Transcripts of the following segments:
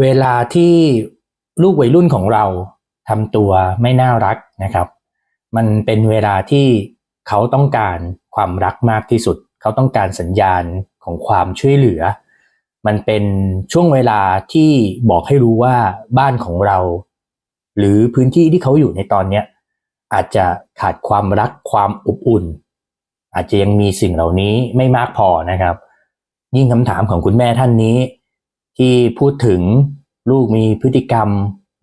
เวลาที่ลูกวัยรุ่นของเราทำตัวไม่น่ารักนะครับ มันเป็นเวลาที่เขาต้องการความรักมากที่สุด เขาต้องการสัญญาณของความช่วยเหลือ มันเป็นช่วงเวลาที่บอกให้รู้ว่าบ้านของเรา หรือพื้นที่ที่เขาอยู่ในตอนเนี้ยอาจจะขาดความรักความอบอุ่น อาจจะยังมีสิ่งเหล่านี้ไม่มากพอนะครับ ยิ่งคำถามของคุณแม่ท่านนี้ ที่พูดถึงลูกมีพฤติกรรม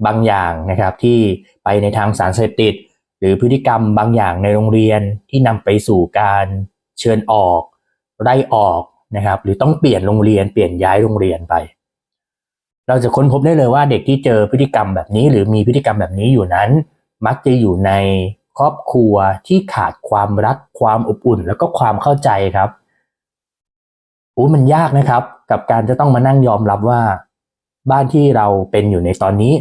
บางอย่างนะครับ ที่ไปในทางสารเสพติด หรือพฤติกรรมบางอย่างในโรงเรียนที่นำไปสู่การเชิญออก ไล่ออกนะครับ หรือต้องเปลี่ยนโรงเรียนเปลี่ยนย้ายโรงเรียนไป เราจะค้นพบได้เลยว่าเด็กที่เจอพฤติกรรมแบบนี้ หรือมีพฤติกรรมแบบนี้อยู่นั้น มักจะอยู่ในครอบครัวที่ขาดความรักความอบอุ่น แล้วก็ความเข้าใจครับโอ้มันยากนะครับ กับการจะต้องมานั่งยอมรับว่าบ้านที่เราเป็นอยู่ในตอนนี้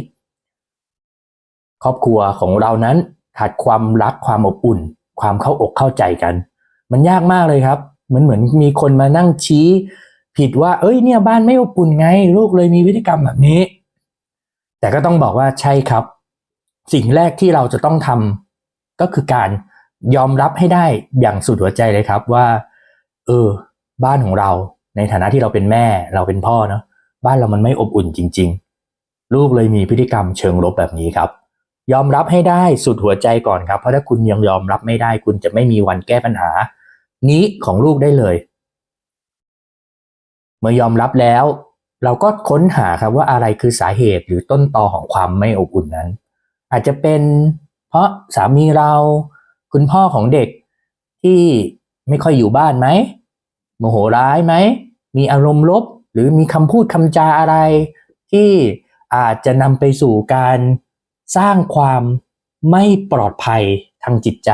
ครอบครัวของเรานั้นขาดความรักความอบอุ่น ความเข้าอกเข้าใจกัน มันยากมากเลยครับ เหมือนเหมือนมีคนมานั่งชี้ ผิดว่า เอ้ยเนี่ยบ้านไม่อบอุ่นไง ลูกเลยมีพฤติกรรมแบบนี้ แต่ก็ต้องบอกว่าใช่ครับ สิ่งแรกที่เราจะต้องทำก็คือการยอมรับให้ได้อย่างสุดหัวใจเลยครับว่า เออ บ้านของเรา ในฐานะที่เราเป็นแม่เราเป็นพ่อเนาะบ้านเรามันไม่อบอุ่นจริง ๆ ลูกเลยมีพฤติกรรมเชิงลบแบบนี้ครับ ยอมรับให้ได้สุดหัวใจก่อนครับ เพราะถ้าคุณยังยอมรับไม่ได้ คุณจะไม่มีวันแก้ปัญหา นี้ของลูกได้เลย เมื่อยอมรับแล้ว เราก็ค้นหาครับว่าอะไรคือสาเหตุหรือต้นตอของความไม่อบอุ่นนั้น อาจจะเป็นเพราะสามีเรา คุณพ่อของเด็กที่ไม่ค่อยอยู่บ้านไหมโมโหร้ายไหม มีอารมณ์ลบ หรือมีคำพูดคำจาอะไร ที่อาจจะนำไปสู่การสร้างความไม่ปลอดภัยทางจิตใจ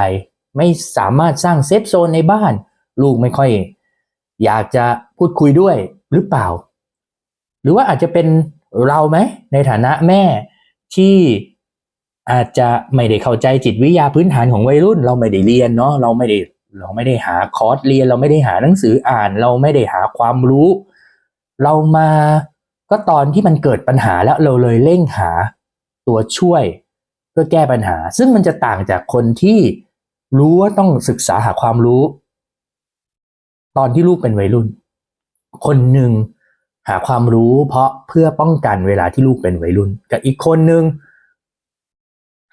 ไม่สามารถสร้างเซฟโซนในบ้าน ลูกไม่ค่อย อยากจะพูดคุยด้วยหรือเปล่า หรือว่าอาจจะเป็นเราไหมในฐานะแม่ที่อาจจะไม่ได้เข้าใจจิตวิทยาพื้นฐานของวัยรุ่น เราไม่ได้เรียนเนาะเราไม่ได้ เราไม่ได้หาคอร์สเรียน เราไม่ได้หาหนังสืออ่าน เราไม่ได้หาความรู้ เรามาก็ตอนที่มันเกิดปัญหาแล้วเราเลยเร่งหาตัวช่วยเพื่อแก้ปัญหา ซึ่งมันจะต่างจากคนที่รู้ว่าต้องศึกษาหาความรู้ ตอนที่ลูกเป็นวัยรุ่น คนหนึ่งหาความรู้เพราะเพื่อป้องกันเวลาที่ลูกเป็นวัยรุ่น กับอีกคนหนึ่ง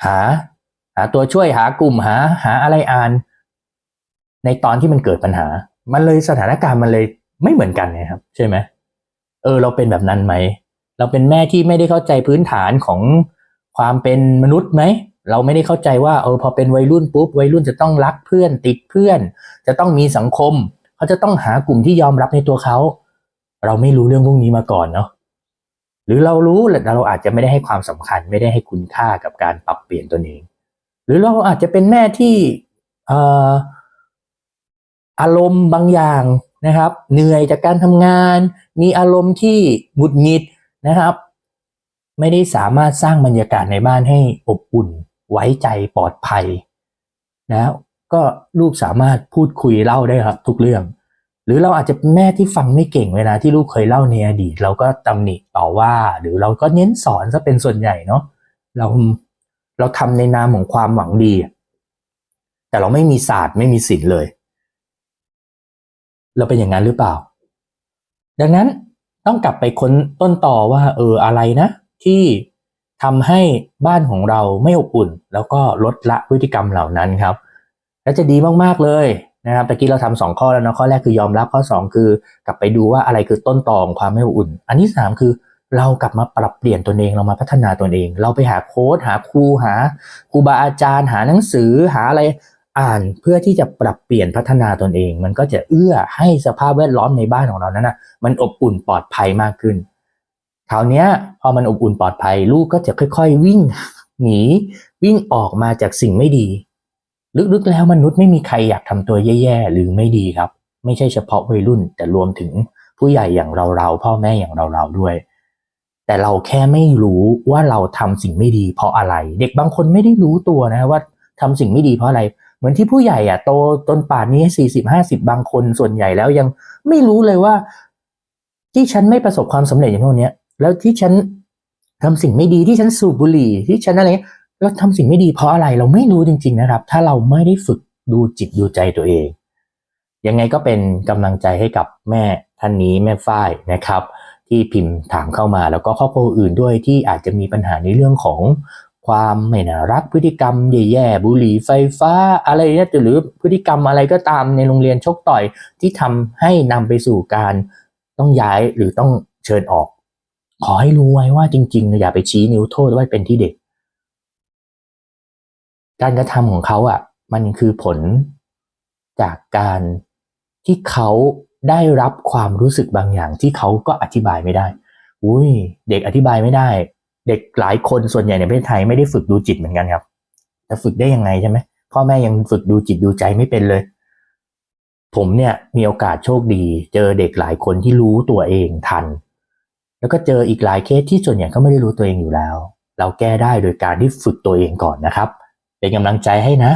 หา หาตัวช่วยหากลุ่มหา หาอะไรอ่าน ในตอนที่มันเกิดปัญหา มันเลยสถานการณ์มันเลยไม่เหมือนกันนะครับ ใช่ไหมเออ เราเป็นแบบนั้นไหม เราเป็นแม่ที่ไม่ได้เข้าใจพื้นฐานของความเป็นมนุษย์ไหม เราไม่ได้เข้าใจว่าเออพอเป็นวัยรุ่นปุ๊บวัยรุ่นจะต้องรักเพื่อน ติดเพื่อน จะต้องมีสังคม เขาจะต้องหากลุ่มที่ยอมรับในตัวเขา เราไม่รู้เรื่องพวกนี้มาก่อนเนาะหรือเรารู้แต่เราอาจจะไม่ได้ให้ความสำคัญ ไม่ได้ให้คุณค่ากับการปรับเปลี่ยนตัวเอง หรือเราอาจจะเป็นแม่ที่เอ่อ อารมณ์บางอย่างนะครับ เหนื่อยจากการทำงาน มีอารมณ์ที่หงุดหงิดนะครับ ไม่ได้สามารถสร้างบรรยากาศในบ้านให้อบอุ่น ไว้ใจปลอดภัยนะก็ลูกสามารถพูดคุยเล่าได้ครับ ทุกเรื่อง หรือเราอาจจะเป็นแม่ที่ฟังไม่เก่งเวลาที่ลูกเคยเล่าในอดีต เราก็ตำหนิต่อว่า หรือเราก็เน้นสอนซะเป็นส่วนใหญ่เนาะเราเราทำในนามของความหวังดี แต่เราไม่มีศาสตร์ไม่มีศิลป์เลย เราเป็นอย่างนั้นหรือเปล่า ดังนั้นต้องกลับไปค้นต้นต่อว่า เอออะไรนะ ที่ทำให้บ้านของเราไม่อบอุ่น แล้วก็ลดละพฤติกรรมเหล่านั้นครับ และจะดีมากๆเลยนะครับตะกี้เราทำสองข้อแล้วนะข้อแรกคือยอมรับข้อสองคือกลับไปดูว่าอะไรคือต้นตอของความไม่อบอุ่น อันที่สามคือเรากลับมาปรับเปลี่ยนตนเองเรามาพัฒนาตนเอง เราไปหาโค้ดหาครูหาครูบาอาจารย์ หาหนังสือหาอะไร อ่านเพื่อที่จะปรับเปลี่ยนพัฒนาตนเอง มันก็จะเอื้อให้สภาพแวดล้อมในบ้านของเรานั้นนะมันอบอุ่นปลอดภัยมากขึ้นคราวนี้พอมันอบอุ่นปลอดภัย ลูกก็จะค่อยๆ วิ่งหนีวิ่งออกมาจากสิ่งไม่ดี ลึกๆแล้วมนุษย์ไม่มีใครอยากทำตัวแย่ๆหรือไม่ดีครับ ไม่ใช่เฉพาะวัยรุ่น แต่รวมถึงผู้ใหญ่อย่างเราๆพ่อแม่อย่างเราๆด้วย แต่เราแค่ไม่รู้ว่าเราทำสิ่งไม่ดีเพราะอะไร เด็กบางคนไม่ได้รู้ตัวนะว่าทำสิ่งไม่ดีเพราะอะไร เหมือนที่ผู้ใหญ่อะโตต้นป่านนี้สี่สิบห้าสิบบางคนส่วนใหญ่แล้วยังไม่รู้เลยว่า ที่ฉันไม่ประสบความสำเร็จอย่างพวกนี้ยแล้วที่ฉันทำสิ่งไม่ดีที่ฉันสูบบุหรี่ ที่ฉันอะไรเงี้ยเราทำสิ่งไม่ดีเพราะอะไรเราไม่รู้จริง ๆนะครับ ถ้าเราไม่ได้ฝึกดูจิตดูใจตัวเอง ยังไงก็เป็นกำลังใจให้กับแม่ท่านนี้แม่ฝ้ายนะครับ ที่พิมพ์ถามเข้ามาแล้วก็ครอบครัวอื่นด้วยที่อาจจะมีปัญหาในเรื่องของ ความไม่น่ารักพฤติกรรมแย่ๆบุหรี่ไฟฟ้าอะไรเนี่ยหรือพฤติกรรมอะไรก็ตามในโรงเรียนชกต่อยที่ทำให้นำไปสู่การต้องย้ายหรือต้องเชิญออก ขอให้รู้ไว้ว่าจริงๆอย่าไปชี้นิ้วโทษว่าเป็นที่เด็ก การกระทำของเขาอะ มันคือผลจากการที่เขาได้รับความรู้สึกบางอย่างที่เขาก็อธิบายไม่ได้ อุ้ย เด็กอธิบายไม่ได้ เด็กหลายคนส่วนใหญ่ในประเทศไทยไม่ได้ฝึกดูจิตเหมือนกันครับจะฝึกได้ยังไงใช่ไหมพ่อแม่ยังฝึกดูจิตดูใจไม่เป็นเลย ผมเนี่ยมีโอกาสโชคดี เจอเด็กหลายคนที่รู้ตัวเองทัน แล้วก็เจออีกหลายเคสที่ส่วนใหญ่เขาไม่ได้รู้ตัวเองอยู่แล้ว เราแก้ได้โดยการที่ฝึกตัวเองก่อนนะครับ เป็นกำลังใจให้นะ